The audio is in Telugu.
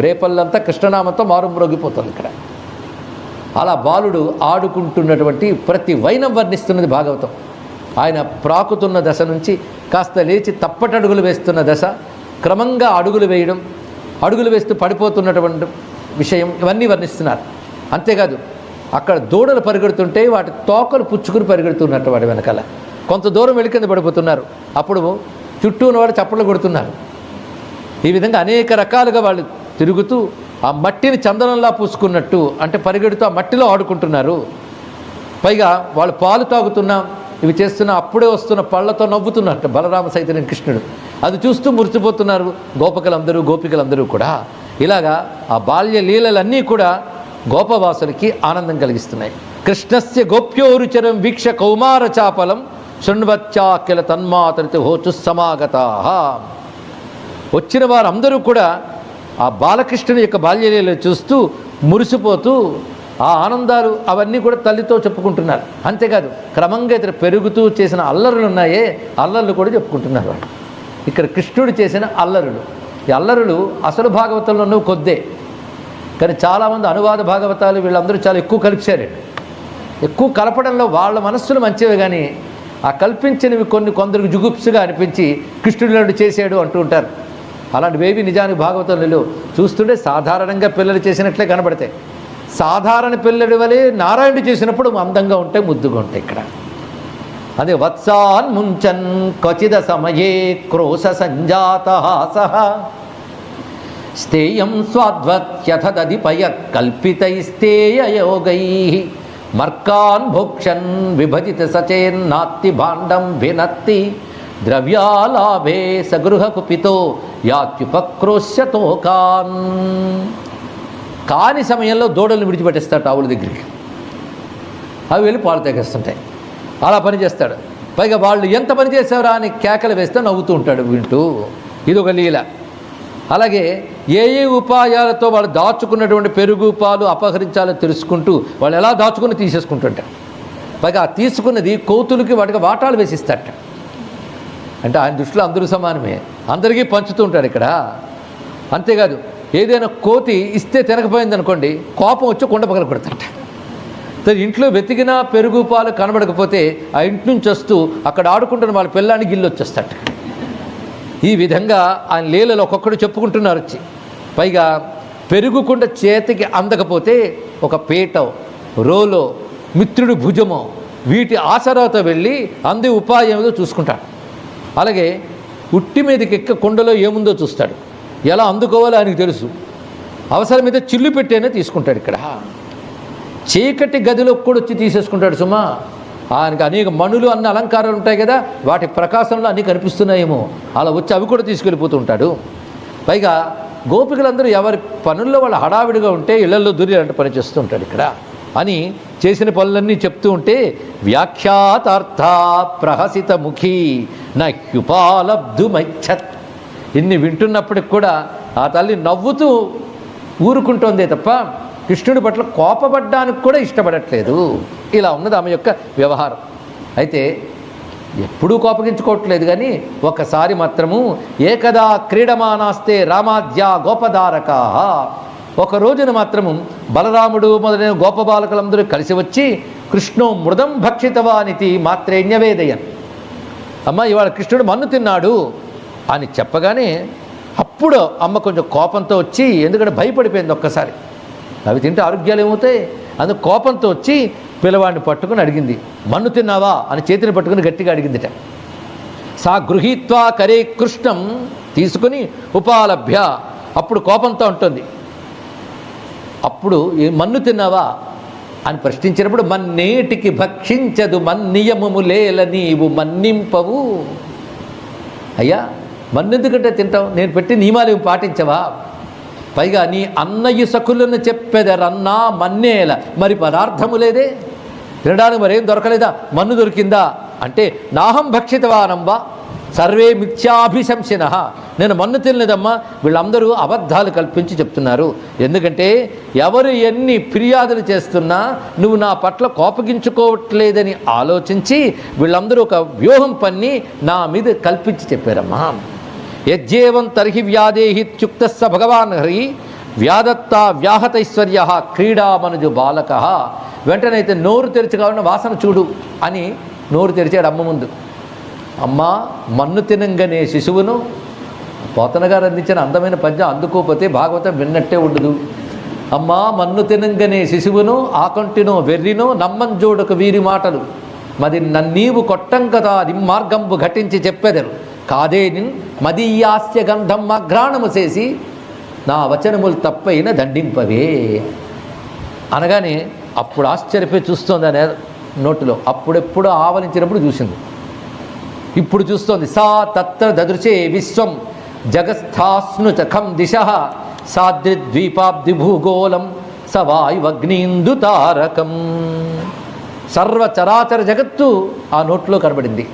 రేపల్లంతా కృష్ణనామంతో మారుమ్రోగిపోతుంది ఇక్కడ. అలా బాలుడు ఆడుకుంటున్నటువంటి ప్రతి వైనం వర్ణిస్తున్నది భాగవతం. ఆయన ప్రాకుతున్న దశ నుంచి కాస్త లేచి తప్పటడుగులు వేస్తున్న దశ క్రమంగా అడుగులు వేయడం అడుగులు వేస్తూ పడిపోతున్నటువంటి విషయం ఇవన్నీ వర్ణిస్తున్నారు. అంతేకాదు అక్కడ దూడలు పరిగెడుతుంటే వాటి తోకలు పుచ్చుకుని పరిగెడుతున్నట్టు వాడి వెనకాల. కొంత దూరం వెళ్ళి కింద పడిపోతున్నారు. అప్పుడు చుట్టూ ఉన్నవాడు చప్పట్లు కొడుతున్నారు. ఈ విధంగా అనేక రకాలుగా వాళ్ళు తిరుగుతూ ఆ మట్టిని చందనంలా పూసుకున్నట్టు అంటే పరిగెడుతూ ఆ మట్టిలో ఆడుకుంటున్నారు. పైగా వాళ్ళు పాలు తాగుతున్నా ఇవి చేస్తున్న అప్పుడే వస్తున్న పళ్ళతో నవ్వుతున్నట్టు బలరామ సైతన్య కృష్ణుడు. అది చూస్తూ మురిచిపోతున్నారు గోపకులందరూ గోపికలందరూ కూడా. ఇలాగా ఆ బాల్య లీలలన్నీ కూడా గోపవాసులకి ఆనందం కలిగిస్తున్నాయి. కృష్ణస్య గోప్యోరుచరం వీక్ష కౌమార చాపలం శృణ్వత్యాకిల తన్మాతరిత హోచు సమాగత వచ్చిన వారందరూ కూడా ఆ బాలకృష్ణుని యొక్క బాల్యలీల చూస్తూ మురిసిపోతూ ఆ ఆనందాలు అవన్నీ కూడా తల్లితో చెప్పుకుంటున్నారు. అంతేకాదు క్రమంగా ఇతర పెరుగుతూ చేసిన అల్లరులు ఉన్నాయే అల్లర్లు కూడా చెప్పుకుంటున్నారు వాళ్ళు ఇక్కడ కృష్ణుడు చేసిన అల్లరులు. ఈ అల్లరులు అసలు భాగవతంలోనూ కొద్దే. కానీ చాలామంది అనువాద భాగవతాలు వీళ్ళందరూ చాలా ఎక్కువ కలిపారండి ఎక్కువ కలపడంలో వాళ్ళ మనస్సులు మంచివే కానీ ఆ కల్పించినవి కొన్ని కొందరికి జుగుప్సుగా అనిపించి కృష్ణుడు చేశాడు అంటూ ఉంటారు. అలాంటివేవి నిజానికి భాగవతంలో చూస్తుంటే సాధారణంగా పిల్లలు చేసినట్లే కనబడతాయి. సాధారణ పిల్లడి వలె నారాయణుడు చేసినప్పుడు అందంగా ఉంటాయి ముద్దుగా ఉంటాయి ఇక్కడ. అదే వత్సాన్ ముంచన్ క్వచిద సమయే క్రోశ సంజాత సహ. స్థేయం కల్పితై కల్పితైస్తేయయోగై మర్కాన్ భోక్షన్ విభజిత సచేన్నాత్తి భాండం వినత్తి. ద్రవ్యాలాభే సగృహ కుపితో యాత్యుపక్రోశ్యతోకాన్ కాని. సమయంలో దూడలను విడిచిపెట్టేస్తాడు ఆవుల దగ్గరికి. అవి వెళ్ళి పాలు తెగేస్తుంటాయి. అలా పని చేస్తాడు. పైగా వాళ్ళు ఎంత పని చేసేవరా అని కేకలు వేస్తే నవ్వుతూ ఉంటాడు వింటూ. ఇది ఒక లీల. అలాగే ఏ ఏ ఉపాయాలతో వాళ్ళు దాచుకున్నటువంటి పెరుగు పాలు అపహరించాలో తెలుసుకుంటూ వాళ్ళు ఎలా దాచుకుని తీసేసుకుంటుంటారు. పైగా తీసుకున్నది కోతులకి వాటికి వాటాలు వేసిస్తారట. అంటే ఆయన దృష్టిలో అందరూ సమానమే. అందరికీ పంచుతూ ఉంటాడు ఇక్కడ. అంతేకాదు ఏదైనా కోతి ఇస్తే తినకపోయింది అనుకోండి కోపం వచ్చి కొండ పగల కొడతారట. ఇంట్లో వెతికినా పెరుగు పాలు కనబడకపోతే ఆ ఇంటి నుంచి వస్తూ అక్కడ ఆడుకుంటున్న వాళ్ళ పిల్లాన్ని గిల్లు వచ్చేస్తాడు ఈ విధంగా ఆయన లీలలో ఒక్కొక్కడు చెప్పుకుంటున్నారు వచ్చి. పైగా పెరుగుకుండా చేతికి అందకపోతే ఒక పీట రోలో మిత్రుడి భుజమో వీటి ఆసరాతో వెళ్ళి అందే ఉపాయం ఏదో చూసుకుంటాడు. అలాగే ఉట్టి మీదకి ఎక్క కొండలో ఏముందో చూస్తాడు. ఎలా అందుకోవాలో ఆయనకు తెలుసు. అవసరమైతే చిల్లు పెట్టేనే తీసుకుంటాడు ఇక్కడ. చీకటి గదిలో కూడా వచ్చి తీసేసుకుంటాడు సుమా. ఆయనకి అనేక మణులు అన్న అలంకారాలు ఉంటాయి కదా వాటి ప్రకాశంలో అన్నీ కనిపిస్తున్నాయేమో. అలా వచ్చి అవి కూడా తీసుకెళ్ళిపోతూ ఉంటాడు. పైగా గోపికలందరూ ఎవరి పనుల్లో వాళ్ళు హడావిడిగా ఉంటే ఇళ్ళలో దూరి అంటే పని చేస్తూ ఉంటాడు ఇక్కడ. అని చేసిన పనులన్నీ చెప్తూ ఉంటే వ్యాఖ్యాతార్థ ప్రహసిత ముఖీ నహ్యుపాలబ్ధుమైచ్చత్ ఇన్ని వింటున్నప్పటికి కూడా ఆ తల్లి నవ్వుతూ ఊరుకుంటోందే తప్ప కృష్ణుడి పట్ల కోపపడ్డానికి కూడా ఇష్టపడట్లేదు. ఇలా ఉన్నది ఆమె యొక్క వ్యవహారం. అయితే ఎప్పుడూ కోపగించుకోవట్లేదు కానీ ఒకసారి మాత్రము ఏకదా క్రీడమానాస్తే రామాద్యా గోపదారకా ఒక రోజున మాత్రము బలరాముడు మొదలైన గోపబాలకులందరూ కలిసి వచ్చి కృష్ణో మృదం భక్షితవానితి మాత్రేణ్యవేదయన్. అమ్మ ఇవాళ కృష్ణుడు మన్ను తిన్నాడు అని చెప్పగానే అప్పుడు అమ్మ కొంచెం కోపంతో వచ్చి ఎందుకంటే భయపడిపోయింది ఒక్కసారి. అవి తింటే ఆరోగ్యాలు ఏమవుతాయి? అందుకు కోపంతో వచ్చి పిల్లవాడిని పట్టుకుని అడిగింది మన్ను తిన్నావా? అని చేతిని పట్టుకుని గట్టిగా అడిగిందిట. సా గృహీత్వా కరే కృష్ణం తీసుకుని ఉపాలభ్య. అప్పుడు కోపంతో ఉంటుంది అప్పుడు "ఏ మన్ను తిన్నావా? అని ప్రశ్నించినప్పుడు మన్నేటికి భక్షించదు మన్నియమము లేల నీవు మన్నింపవు. అయ్యా మన్నెందుకంటే తింటావు? నేను పెట్టి నియమాలు పాటించవా? పైగా నీ అన్నయ్య సకులను చెప్పెదరన్నా మన్నేల. మరి పదార్థము లేదే? తినడానికి మరేం దొరకలేదా? మన్ను దొరికిందా? అంటే నాహం భక్షితవానంబా. సర్వే మిథ్యాభిశంసిన. నేను మన్ను తెలియదమ్మా వీళ్ళందరూ అబద్ధాలు కల్పించి చెప్తున్నారు. ఎందుకంటే ఎవరు ఎన్ని ఫిర్యాదులు చేస్తున్నా నువ్వు నా పట్ల కోపగించుకోవట్లేదని ఆలోచించి వీళ్ళందరూ ఒక వ్యూహం పన్ని నా మీద కల్పించి చెప్పారమ్మా. యజ్జేవం తర్హి వ్యాధేహి త్యుక్త భగవాన్ హరి వ్యాధత్త వ్యాహతైశ్వర్య క్రీడామనుజు బాలక. వెంటనైతే నోరు తెరిచి కావాలని వాసన చూడు అని నోరు తెరిచాడు అమ్మ ముందు. అమ్మా మన్ను తినంగనే శిశువును. పోతన గారు అందించిన అందమైన పద్యం అందుకోపోతే భాగవతం విన్నట్టే ఉండదు. అమ్మా మన్ను తినంగనే శిశువును ఆకంటినో వెర్రినో నమ్మం నమ్మంజోడకు వీరి మాటలు. మది నన్నీవు కొట్టం కదా నిమ్మార్గంబు ఘటించి చెప్పెదరు. కాదే నిన్ మదీయాస్య గంధం అఘ్రాణము చేసి నా వచనములు తప్పైన దండింపవే. అనగానే అప్పుడు ఆశ్చర్యపోయి చూస్తోంది అనే నోటిలో. అప్పుడెప్పుడు ఆవలించినప్పుడు చూసింది. ఇప్పుడు చూస్తోంది. సా తత్ర దదృశే విశ్వం జగస్థాస్నుచఖం దిశ సాద్రిద్వీపాబ్ది భూగోళం సవాయువగ్నీందు తారకం. సర్వ చరాచర జగత్తు ఆ నోట్లో కనబడింది.